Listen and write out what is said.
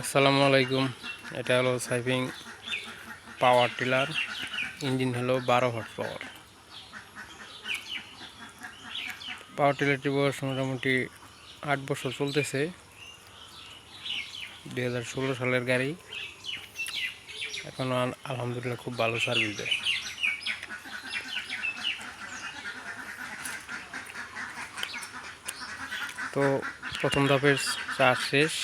আসসালামু আলাইকুম। এটা হলো সাইফিং পাওয়ার টিলার। ইঞ্জিন হলো বারো হট পাওয়ার। পাওয়ার টিলারটি বয়স মোটামুটি আট বছর চলতেছে। দুই হাজার ষোলো সালের গাড়ি। এখনও আলহামদুলিল্লাহ খুব ভালো সার্ভিস দেয়। তো প্রথম ধাপের চার্জ শেষ।